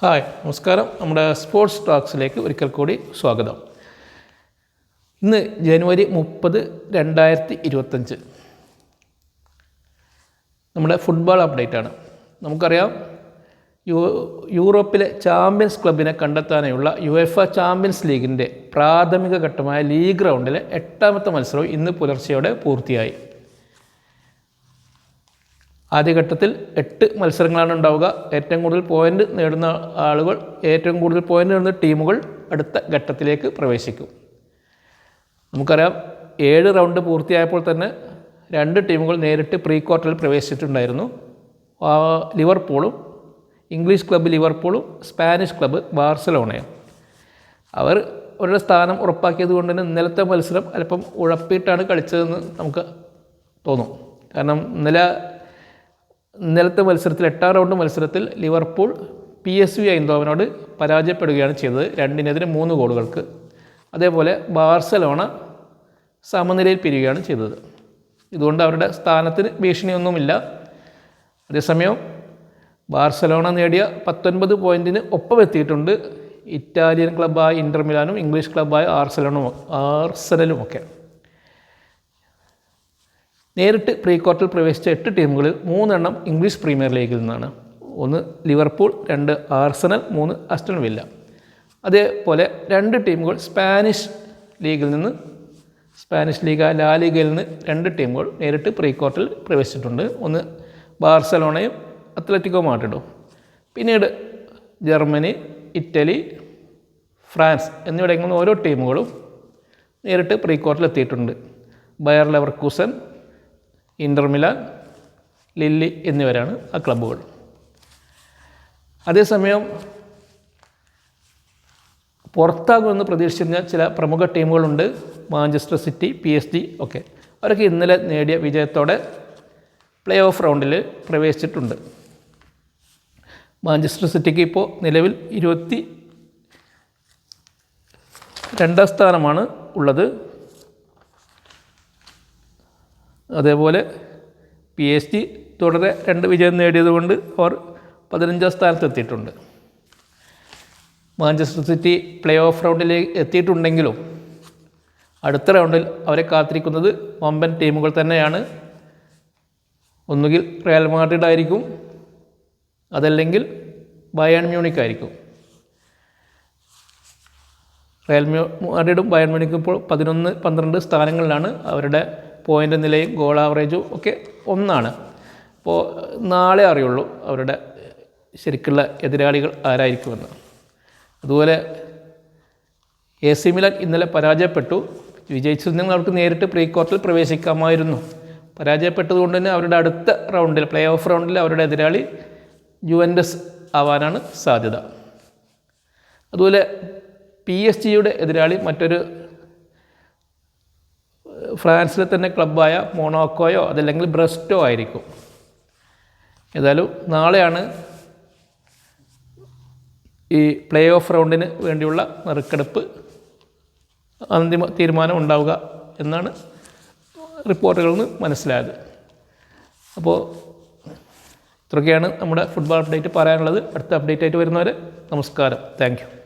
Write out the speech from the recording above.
Hi നമസ്കാരം. നമ്മുടെ sports ടോക്സിലേക്ക് ഒരിക്കൽ കൂടി സ്വാഗതം. ഇന്ന് ജനുവരി മുപ്പത് രണ്ടായിരത്തി ഇരുപത്തഞ്ച് നമ്മുടെ ഫുട്ബോൾ അപ്ഡേറ്റ് ആണ്. നമുക്കറിയാം യൂ യൂറോപ്പിലെ ചാമ്പ്യൻസ് ക്ലബിനെ കണ്ടെത്താനായുള്ള യു എഫ് എ ചാമ്പ്യൻസ് ലീഗിന്റെ പ്രാഥമിക ഘട്ടമായ ലീഗ് റൗണ്ടിലെ എട്ടാമത്തെ മത്സരവും ഇന്ന് പുലർച്ചെയോടെ പൂർത്തിയായി. ആദ്യഘട്ടത്തിൽ എട്ട് മത്സരങ്ങളാണ് ഉണ്ടാവുക. ഏറ്റവും കൂടുതൽ പോയിന്റ് നേടുന്ന ആളുകൾ ഏറ്റവും കൂടുതൽ പോയിന്റ് നേടുന്ന ടീമുകൾ അടുത്ത ഘട്ടത്തിലേക്ക് പ്രവേശിക്കും. നമുക്കറിയാം ഏഴ് റൗണ്ട് പൂർത്തിയായപ്പോൾ തന്നെ രണ്ട് ടീമുകൾ നേരിട്ട് പ്രീ ക്വാർട്ടറിൽ പ്രവേശിച്ചിട്ടുണ്ടായിരുന്നു. ലിവർപൂളും ഇംഗ്ലീഷ് ക്ലബ്ബ് ലിവർപൂളും സ്പാനിഷ് ക്ലബ്ബ് ബാർസലോണയും അവർ അവരുടെ സ്ഥാനം ഉറപ്പാക്കിയത് കൊണ്ട് തന്നെ ഇന്നലത്തെ മത്സരം അല്പം ഉഴപ്പിയിട്ടാണ് കളിച്ചതെന്ന് നമുക്ക് തോന്നും. കാരണം ഇന്നലെ ഇന്നലത്തെ മത്സരത്തിൽ എട്ടാം റൗണ്ട് മത്സരത്തിൽ ലിവർപൂൾ പി എസ് വി ഐന്തോവനോട് പരാജയപ്പെടുകയാണ് ചെയ്തത്. രണ്ടിനെതിരെ മൂന്ന് ഗോളുകൾക്ക് അതേപോലെ ബാർസലോണ സമനിലയിൽ പിരിയുകയാണ് ചെയ്തത്. ഇതുകൊണ്ട് അവരുടെ സ്ഥാനത്തിന് ഭീഷണിയൊന്നുമില്ല. അതേസമയം ബാർസലോണ നേടിയ പത്തൊൻപത് പോയിന്റിന് ഒപ്പം എത്തിയിട്ടുണ്ട് ഇറ്റാലിയൻ ക്ലബ്ബായ ഇന്റർ മിലാനും ഇംഗ്ലീഷ് ക്ലബ്ബായ ആർസലോണും ആർസനലും ഒക്കെ നേരിട്ട് പ്രീ ക്വാർട്ടറിൽ പ്രവേശിച്ച എട്ട് ടീമുകളിൽ മൂന്നെണ്ണം ഇംഗ്ലീഷ് പ്രീമിയർ ലീഗിൽ നിന്നാണ്. ഒന്ന് ലിവർപൂൾ രണ്ട് ആർസനൽ മൂന്ന് അസ്റ്റൺ വില്ല. അതേപോലെ രണ്ട് ടീമുകൾ സ്പാനിഷ് ലീഗിൽ നിന്ന് സ്പാനിഷ് ലീഗ ലാ ലീഗയിൽ നിന്ന് രണ്ട് ടീമുകൾ നേരിട്ട് പ്രീ ക്വാർട്ടറിൽ പ്രവേശിച്ചിട്ടുണ്ട്. ഒന്ന് ബാർസലോണയും അത്ലറ്റിക്കോ മാഡ്രിഡും. പിന്നീട് ജർമ്മനി ഇറ്റലി ഫ്രാൻസ് എന്നിവിടങ്ങളിൽ ഓരോ ടീമുകളും നേരിട്ട് പ്രീ ക്വാർട്ടറിൽ എത്തിയിട്ടുണ്ട്. Bayer Leverkusen Inter Milan Lille എന്നിവരാണ് ആ ക്ലബ്ബുകൾ. അതേസമയം പുറത്താകുമെന്ന് പ്രതീക്ഷിച്ചിരുന്ന ചില പ്രമുഖ ടീമുകളുണ്ട്. Manchester City P S G ഒക്കെ. അവരൊക്കെ ഇന്നലെ നേടിയ വിജയത്തോടെ പ്ലേ ഓഫ് റൗണ്ടിൽ പ്രവേശിച്ചിട്ടുണ്ട്. മാഞ്ചസ്റ്റർ സിറ്റിക്ക് ഇപ്പോൾ നിലവിൽ ഇരുപത്തി രണ്ടാം സ്ഥാനമാണ് ഉള്ളത്. അതേപോലെ പി എസ് ജി തുടരെ രണ്ട് വിജയം നേടിയതുകൊണ്ട് അവർ പതിനഞ്ചാം സ്ഥാനത്തെത്തിയിട്ടുണ്ട് മാഞ്ചസ്റ്റർ സിറ്റി പ്ലേ ഓഫ് റൗണ്ടിലേക്ക് എത്തിയിട്ടുണ്ടെങ്കിലും അടുത്ത റൗണ്ടിൽ അവരെ കാത്തിരിക്കുന്നത് വമ്പൻ ടീമുകൾ തന്നെയാണ്. ഒന്നുകിൽ റയൽ മാഡ്രിഡ് ആയിരിക്കും അതല്ലെങ്കിൽ ബയൺ മ്യൂണിക് ആയിരിക്കും. റയൽ മാഡ്രിഡും ബയൺ മ്യൂണിക്കും ഇപ്പോൾ പതിനൊന്ന് പന്ത്രണ്ട് സ്ഥാനങ്ങളിലാണ് അവരുടെ പോയിന്റ് നിലയും ഗോൾ ആവറേജും ഒക്കെ ഒന്നാണ്. അപ്പോൾ നാളെ അറിയുള്ളൂ അവരുടെ ശരിക്കുള്ള എതിരാളികൾ ആരായിരിക്കുമെന്ന്. അതുപോലെ എ സി മിലാൻ ഇന്നലെ പരാജയപ്പെട്ടു. വിജയിച്ചിരുന്നെങ്കിൽ അവർക്ക് നേരിട്ട് പ്രീ ക്വാർട്ടറിൽ പ്രവേശിക്കാമായിരുന്നു. പരാജയപ്പെട്ടതുകൊണ്ട് തന്നെ അവരുടെ അടുത്ത റൗണ്ടിൽ പ്ലേ ഓഫ് റൗണ്ടിൽ അവരുടെ എതിരാളി യുവൻഡസ് ആവാനാണ് സാധ്യത. അതുപോലെ പി എസ് ജിയുടെ എതിരാളി മറ്റൊരു ഫ്രാൻസിലെ തന്നെ ക്ലബ്ബായ മൊണോക്കോയോ അതല്ലെങ്കിൽ ബ്രസ്റ്റോ ആയിരിക്കും. ഏതായാലും നാളെയാണ് ഈ പ്ലേ ഓഫ് റൗണ്ടിന് വേണ്ടിയുള്ള നറുക്കെടുപ്പ്. അന്തിമ തീരുമാനം ഉണ്ടാവുക എന്നാണ് റിപ്പോർട്ടുകളിൽ നിന്ന് മനസ്സിലായത്. അപ്പോൾ ഇത്രയൊക്കെയാണ് നമ്മുടെ ഫുട്ബോൾ അപ്ഡേറ്റ് പറയാനുള്ളത്. അടുത്ത അപ്ഡേറ്റ് ആയിട്ട് വരുന്നവരെ നമസ്കാരം. താങ്ക്